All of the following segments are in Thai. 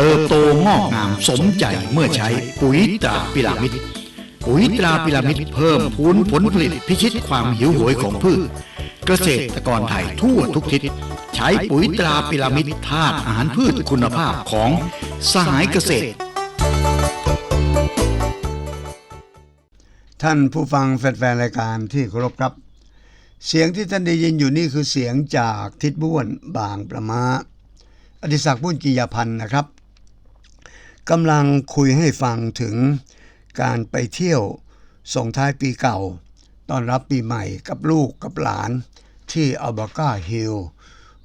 เติบโตงอกงามสมใจเมื่อใช้ปุ๋ยตราพิรามิดปุ๋ยตราพิรามิดเพิ่มพูนผลผลิตพิชิตความหิวโหยของพืช เกษตรกรไทยทั่วทุกทิศใช้ปุ๋ยตราพิรามิดธาตุอาหารพืชคุณภาพของสหายเกษตร ท่านผู้ฟังแฟนๆรายการที่เคารพครับ เสียงที่ท่านได้ยินอยู่นี่คือเสียงจากทิศบ้วนบางประมาอดิศักดิ์บุญกิยาพันธ์นะครับ กำลังคุยให้ฟังถึงการไปเที่ยวส่งท้ายปีเก่า ตอนรับปีใหม่กับลูกกับหลานที่อัลบาก้าฮิล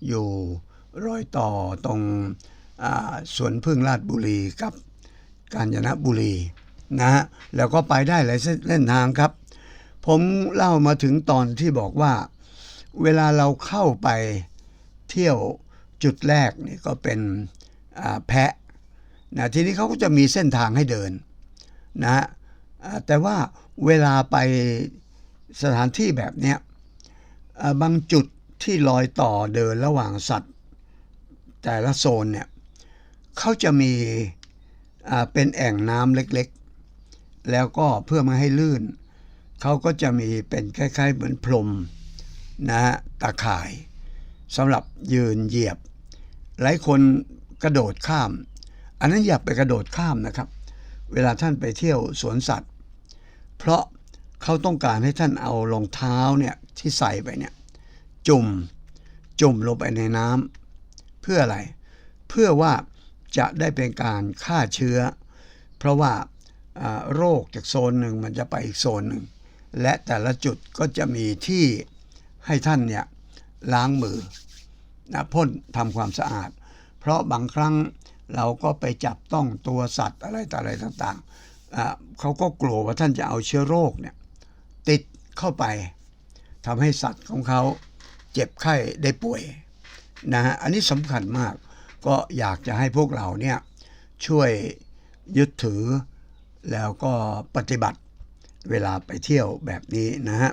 อยู่รอยต่อตรงสวนพึ่งลาดบุรีกับกาญจนบุรีนะฮะแล้วก็ไปได้หลายเส้นทางครับ ผมเล่ามาถึงตอนที่บอกว่า เวลาเราเข้าไปเที่ยวจุดแรกนี่ก็เป็นแพะ นะทีนี้เขาก็จะมีเส้นทางให้เดินนะฮะแต่ว่าเวลาไปสถานที่แบบนี้บางจุดที่ลอยต่อเดินระหว่างสัตว์ แต่ละโซนเนี่ยเขาจะมีเป็นแอ่งน้ำเล็กๆ แล้วก็เพื่อมาให้ลื่น เขาก็จะมีเป็นคล้ายๆ เหมือนพรมนะฮะตาข่ายสำหรับยืนเหยียบ หลายคนกระโดดข้าม อันนั้นอย่าไปกระโดดข้ามนะครับ เวลาท่านไปเที่ยวสวนสัตว์ เพราะเขาต้องการให้ท่านเอารองเท้าเนี่ยที่ใส่ไปเนี่ยจุ่มจุ่มลงไปในน้ำเพื่ออะไร เพื่อว่าจะได้เป็นการฆ่าเชื้อ เพราะว่าอ่าโรคจากโซนหนึ่งมันจะไปอีกโซนหนึ่ง และแต่ละจุดก็จะมีที่ให้ท่านเนี่ยล้างมือนะพ่นทำความสะอาด เพราะบางครั้ง เราก็ไปจับต้องตัวสัตว์อะไรต่ออะไรต่างๆเขาก็กลัวว่าท่านจะเอาเชื้อโรคเนี่ยติดเข้าไปทำให้สัตว์ของเขาเจ็บไข้ได้ป่วยนะฮะอันนี้สำคัญมากก็อยากจะให้พวกเราเนี่ยช่วยยึดถือแล้วก็ปฏิบัติเวลาไปเที่ยวแบบนี้นะฮะ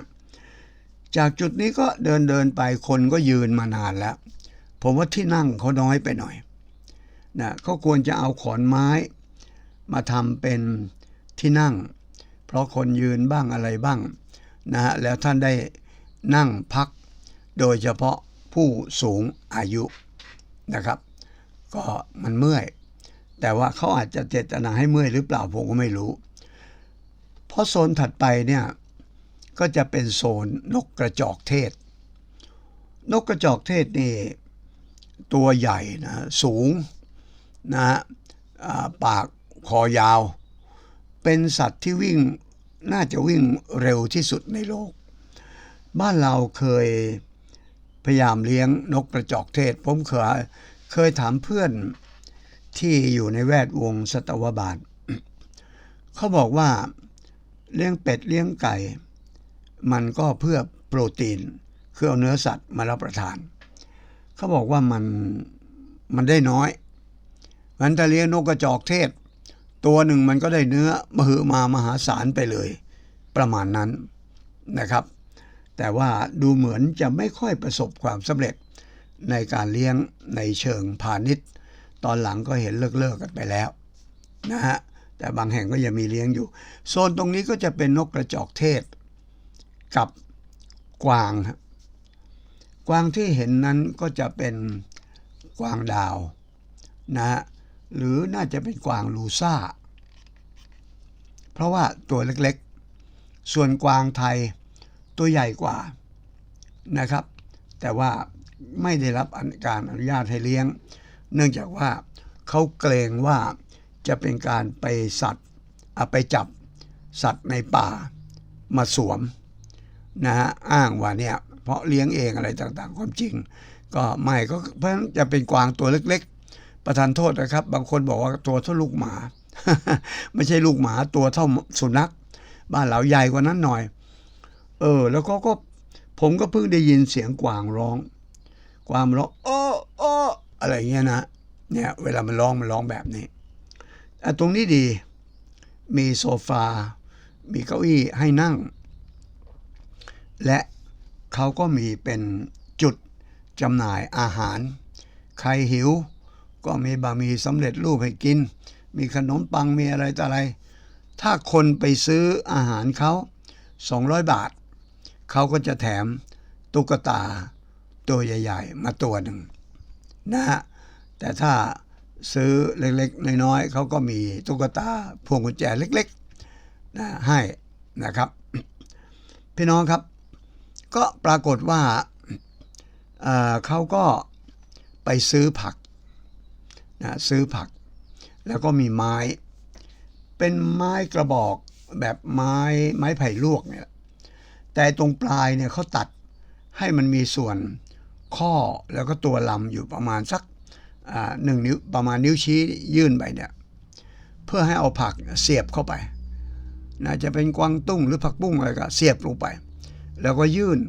จากจุดนี้ก็เดินเดินไปคนก็ยืนมานานแล้ว ผมว่าที่นั่งเขาน้อยไปหน่อย นะเขาควรจะเอาขอนไม้ มาทำเป็นที่นั่ง เพราะคนยืนบ้างอะไรบ้างนะฮะแล้วท่านได้นั่งพัก โดยเฉพาะผู้สูงอายุนะครับ ก็มันเมื่อย แต่ว่าเขาอาจจะเจตนาให้เมื่อยหรือเปล่าผมก็ไม่รู้ เพราะโซนถัดไปเนี่ยก็จะเป็นโซนนกกระจอกเทศ นกกระจอกเทศนี่ตัวใหญ่นะสูง นะฮะปากคอยาว เป็นสัตว์ที่วิ่งน่าจะวิ่งเร็วที่สุดในโลก บ้านเราเคยพยายามเลี้ยงนกกระจอกเทศ ผมเคยเคยถามเพื่อนที่อยู่ในแวดวงสัตวบาลเขาบอกว่าเลี้ยงเป็ดเลี้ยงไก่ มันก็เพื่อโปรตีน คือเอาเนื้อสัตว์มารับประทาน เขาบอกว่ามันมันได้น้อย มันถ้าเลี้ยงนกกระจอกเทศ ตัวหนึ่งมันก็ได้เนื้อมหึมามหาศาลไปเลย ประมาณนั้นนะครับ แต่ว่าดูเหมือนจะไม่ค่อยประสบความสำเร็จในการเลี้ยงในเชิงพาณิชย์ ตอนหลังก็เห็นเลิกเลิกกันไปแล้วนะฮะแต่บางแห่งก็ยังมีเลี้ยงอยู่ โซนตรงนี้ก็จะเป็นนกกระจอกเทศ กับกวางครับกวางที่เห็นนั้นก็จะเป็นกวางดาวนะฮะ หรือน่าจะเป็นกวางลูซ่าราะว่าตัวเล็กๆ ส่วนกวางไทยตัวใหญ่กว่านะครับ แต่ว่าไม่ได้รับการอนุญาตให้เลี้ยง เนื่องจากว่าเขาเกรงว่าจะเป็นการไปสัตว์อะไปจับสัตว์ในป่ามาสวมนะฮะอ้างว่าเนี่ยเพราะเลี้ยงเองอะไรต่างๆ ความจริง ก็ไม่ก็เพราะฉะนั้นจะเป็นกวางตัวเล็ก ประทานโทษนะครับ บางคนบอกว่าตัวเท่าลูกหมา ไม่ใช่ลูกหมาตัวเท่าสุนัข บ้านเราใหญ่กว่านั้นหน่อย เออ แล้วก็ก็ผมก็เพิ่งได้ยินเสียงกวางร้อง กวางมันร้องโอ้โอ้อะไรเงี้ยนะเนี่ย เวลามันร้องมันร้องแบบนี้อ่ตรงนี้ดี มีโซฟา มีเก้าอี้ให้นั่ง และเขาก็มีเป็นจุดจำหน่ายอาหาร ใครหิว ก็มีบะหมี่สำเร็จรูปให้กิน มีขนมปังมีอะไรต่ออะไร ถ้าคนไปซื้ออาหารเขา 200 บาท เขาก็จะแถมตุ๊กตาตัวใหญ่ ๆ มาตัวหนึ่งนะฮะแต่ถ้าซื้อเล็กๆ น้อยๆเขาก็มีตุ๊กตาพวงกุญแจเล็กๆนะให้นะครับ พี่น้องครับ ก็ปรากฏว่าเเขาก็ไปซื้อผัก นะซื้อผัก แล้วก็มีไม้ เป็นไม้กระบอกแบบไม้ไม้ไผ่ลวกเนี่ยแต่ตรงปลายเนี่ยเขาตัดให้มันมีส่วนข้อแล้วก็ตัวลำอยู่ประมาณสักหนึ่งนิ้วประมาณนิ้วชี้ยื่นไปเนี่ยเพื่อให้เอาผักเสียบเข้าไปนะจะเป็นกวางตุ้งหรือผักบุ้งอะไรก็เสียบลงไป แล้วก็ยื่น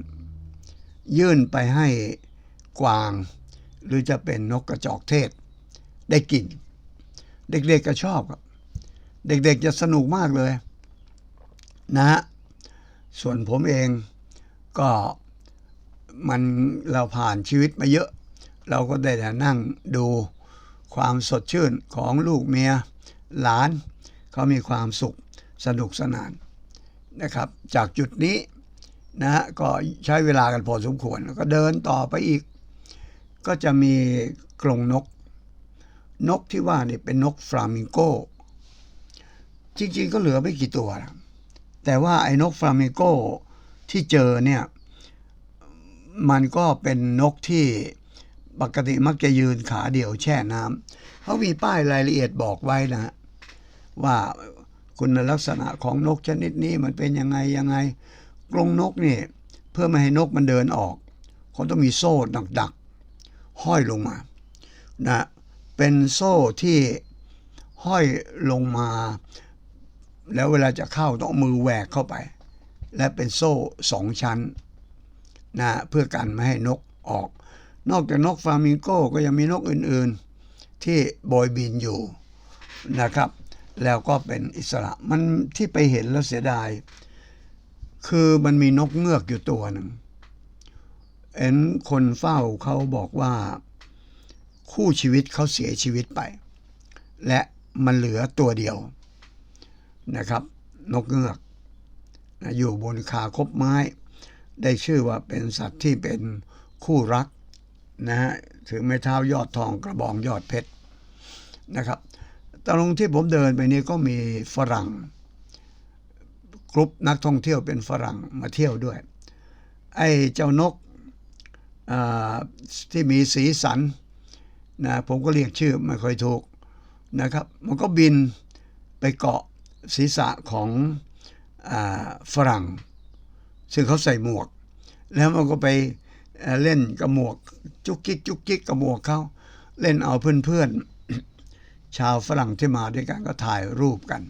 ยื่นไปให้กวาง หรือจะเป็นนกกระจอกเทศ ได้กิน เด็กๆก็ชอบครับ เด็กๆจะสนุกมากเลย นะฮะส่วนผมเองก็มันเราผ่านชีวิตมาเยอะ เราก็ได้แต่นั่งดูความสดชื่นของลูกเมียหลาน เขามีความสุขสนุกสนานนะครับ จากจุดนี้นะฮะก็ใช้เวลากันพอสมควรแล้วก็เดินต่อไปอีก ก็จะมีกรงนก นกที่ว่านี่เป็นนกฟลามิงโกจริงๆก็เหลือไม่กี่ตัวนะแต่ว่าไอ้นกฟลามิงโกที่เจอเนี่ยมันก็เป็นนกที่ปกติมักจะยืนขาเดี่ยวแช่น้ำเขามีป้ายรายละเอียดบอกไว้นะว่าคุณลักษณะของนกชนิดนี้มันเป็นยังไงยังไงกรงนกนี่เพื่อไม่ให้นกมันเดินออกเขาต้องมีโซ่ดักๆห้อยลงมานะ เป็นโซ่ที่ห้อยลงมา แล้วเวลาจะเข้าต้องมือแหวกเข้าไป และเป็นโซ่สองชั้นนะเพื่อกันไม่ให้นกออก นอกจากนกฟามิงโกก็ยังมีนกอื่นๆ ที่โบยบินอยู่นะครับ แล้วก็เป็นอิสระมันที่ไปเห็นแล้วเสียดาย คือมันมีนกเงือกอยู่ตัวหนึ่งเห็นคนเฝ้าเขาบอกว่า คู่ชีวิตเขาเสียชีวิตไป และมันเหลือตัวเดียวนะครับ นกเงือกนะอยู่บนคาคบไม้ ได้ชื่อว่าเป็นสัตว์ที่เป็นคู่รักนะฮะถือไม้เท้ายอดทองกระบองยอดเพชรนะครับตรงที่ผมเดินไปนี่ก็มีฝรั่งกรุ๊ปนักท่องเที่ยวเป็นฝรั่งมาเที่ยวด้วย ไอ้เจ้านกอ่าที่มีสีสัน นะผมก็เรียกชื่อไม่ค่อยถูกนะครับ มันก็บินไปเกาะศีรษะของอฝรั่ง ซึ่งเขาใส่หมวก แล้วมันก็ไปเเล่นกับหมวกจุกจิกจุกจิกกับหมวกเขาเล่นเอาเพื่อนๆ ชาวฝรั่งที่มาด้วยกันก็ถ่ายรูปกัน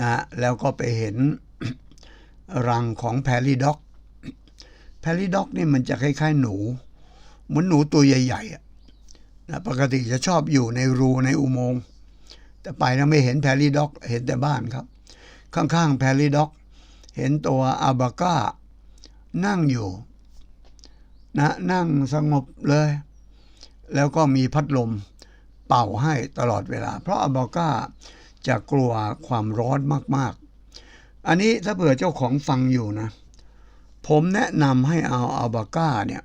นะแล้วก็ไปเห็นรังของแพรี่ด็อกแพรี่ด็อกนี่มันจะคล้ายๆหนู เหมือนหนูตัวใหญ่ๆอะ นะปกติจะชอบอยู่ในรูในอุโมงค์แต่ไปนะไม่เห็นแพรี่ด็อก เห็นแต่บ้านครับ ข้างๆแพรี่ด็อก เห็นตัวอาบาก้า นั่งอยู่นะนั่งสงบเลย แล้วก็มีพัดลมเป่าให้ตลอดเวลา เพราะอาบาก้าจะกลัวความร้อนมากๆ อันนี้ถ้าเผื่อเจ้าของฟังอยู่นะ ผมแนะนำให้เอาอาบาก้าเนี่ย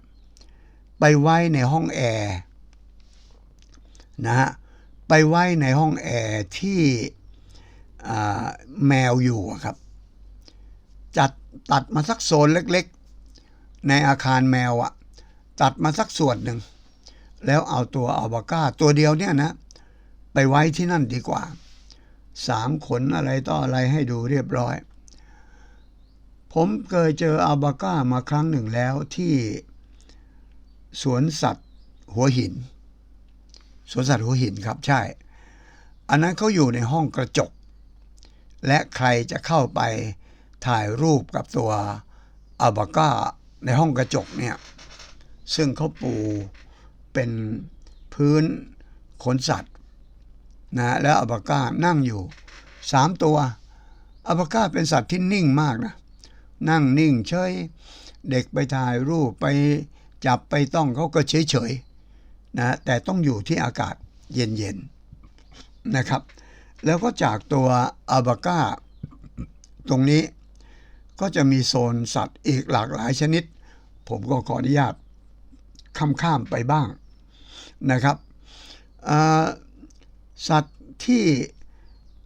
ไปไว้ในห้องแอร์ นะฮะไปไว้ในห้องแอร์ที่แมวอยู่ครับ จัดตัดมาสักโซนเล็กๆ ในอาคารแมวอะตัดมาสักส่วนหนึ่ง แล้วเอาตัวอัลบาก้าตัวเดียวเนี่ยนะ ไปไว้ที่นั่นดีกว่าสามขนอะไรต่ออะไรให้ดูเรียบร้อย ผมเคยเจออัลบาก้ามาครั้งหนึ่งแล้วที่สวนสัตว์หัวหิน สวนสัตว์หัวหินครับใช่ อันนั้นเขาอยู่ในห้องกระจก และใครจะเข้าไปถ่ายรูปกับตัวอัลบาก้าในห้องกระจกเนี่ย ซึ่งเขาปูเป็นพื้นขนสัตว์นะแล้วอัลบาก้านั่งอยู่สามตัวอัลบาก้าเป็นสัตว์ที่นิ่งมากนะนั่งนิ่งเฉยเด็กไปถ่ายรูปไปจับไปต้องเขาก็เฉยเฉย นะแต่ต้องอยู่ที่อากาศเย็นๆนะครับ แล้วก็จากตัวอัลบาก้า ตรงนี้ก็จะมีโซนสัตว์อีกหลากหลายชนิด ผมก็ขออนุญาตข้ามข้ามไปบ้างนะครับสัตว์ที่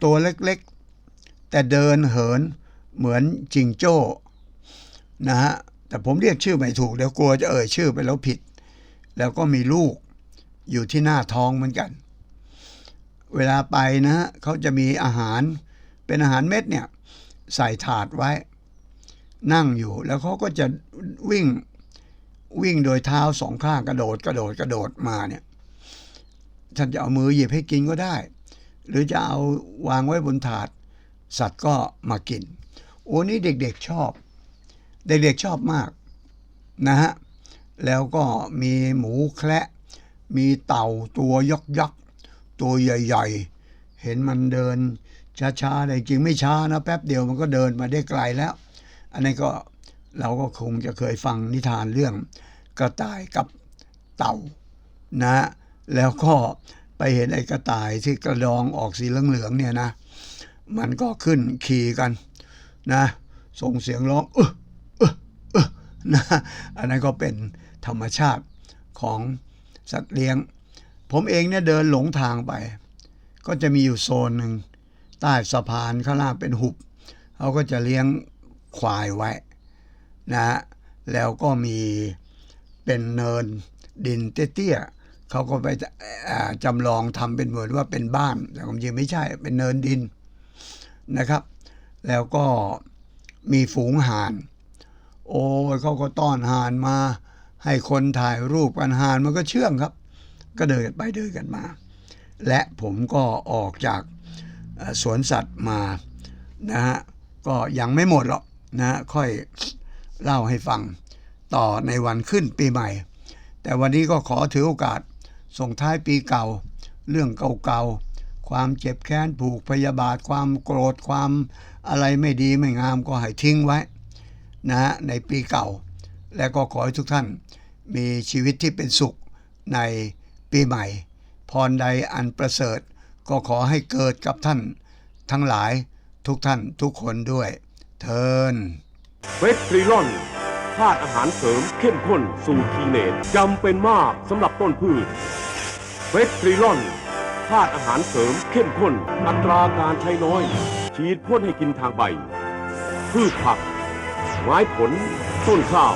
ตัวเล็กๆ แต่เดินเหินเหมือนจิงโจ้นะฮะแต่ผมเรียกชื่อไม่ถูกเดี๋ยวกลัวจะเอ่ยชื่อไปแล้วผิด แล้วก็มีลูก อยู่ที่หน้าท้องเหมือนกัน เวลาไปนะฮะเขาจะมีอาหารเป็นอาหารเม็ดเนี่ยใส่ถาดไว้ นั่งอยู่แล้วเขาก็จะวิ่งวิ่งโดยเท้าสองข้างกระโดดกระโดดกระโดดมาเนี่ยท่านจะเอามือหยิบให้กินก็ได้ หรือจะเอาวางไว้บนถาด สัตว์ก็มากิน โอ้นี่เด็กๆชอบ เด็กๆชอบมากนะฮะแล้วก็มีหมูแคระ มีเต่าตัวยักยักตัวใหญ่ ๆ เห็นมันเดินช้าๆแต่จริงไม่ช้านะแป๊บเดียวมันก็เดินมาได้ไกลแล้ว อันนี้ก็เราก็คงจะเคยฟังนิทานเรื่องกระต่ายกับเต่านะ แล้วก็ไปเห็นไอ้กระต่ายที่กระดองออกสีเหลืองๆเนี่ยนะ มันก็ขึ้นขี่กันนะ ส่งเสียงร้องเออเออเออนะ อันนั้นก็เป็นธรรมชาติของ สัตว์เลี้ยง ผมเองเนี่ยเดินหลงทางไป ก็จะมีอยู่โซนหนึ่งใต้สะพานข้างล่างเป็นหุบเขาก็จะเลี้ยงควายไว้นะฮะแล้วก็มีเป็นเนินดินเตี้ยๆเขาก็ไปจำลองทำเป็นเหมือนว่าเป็นบ้าน แต่ความจริงไม่ใช่เป็นเนินดินนะครับ แล้วก็มีฝูงห่าน โอ้ยเขาก็ต้อนห่านมา ให้คนถ่ายรูปกันหานมันก็เชื่องครับ ก็เดินกันไปเดินกันมา และผมก็ออกจากสวนสัตว์มานะฮะก็ยังไม่หมดหรอกนะฮะค่อยเล่าให้ฟังต่อในวันขึ้นปีใหม่ แต่วันนี้ก็ขอถือโอกาสส่งท้ายปีเก่า เรื่องเก่าๆ ความเจ็บแค้นผูกพยาบาทความโกรธความอะไรไม่ดีไม่งามก็ให้ทิ้งไว้นะฮะในปีเก่า และก็ขอให้ทุกท่านมีชีวิตที่เป็นสุขในปีใหม่ พรใดอันประเสริฐ ก็ขอให้เกิดกับท่าน ทั้งหลายทุกท่านทุกคนด้วย เทินเวสตรีลอนธาตุอาหารเสริมเข้มข้นสูตรคีเนตจำเป็นมากสำหรับต้นพืชเวสตรีลอนธาตุอาหารเสริมเข้มข้น อัตราการใช้น้อย ฉีดพ่นให้กินทางใบ พืชผัก ไม้ผล ต้นข้าว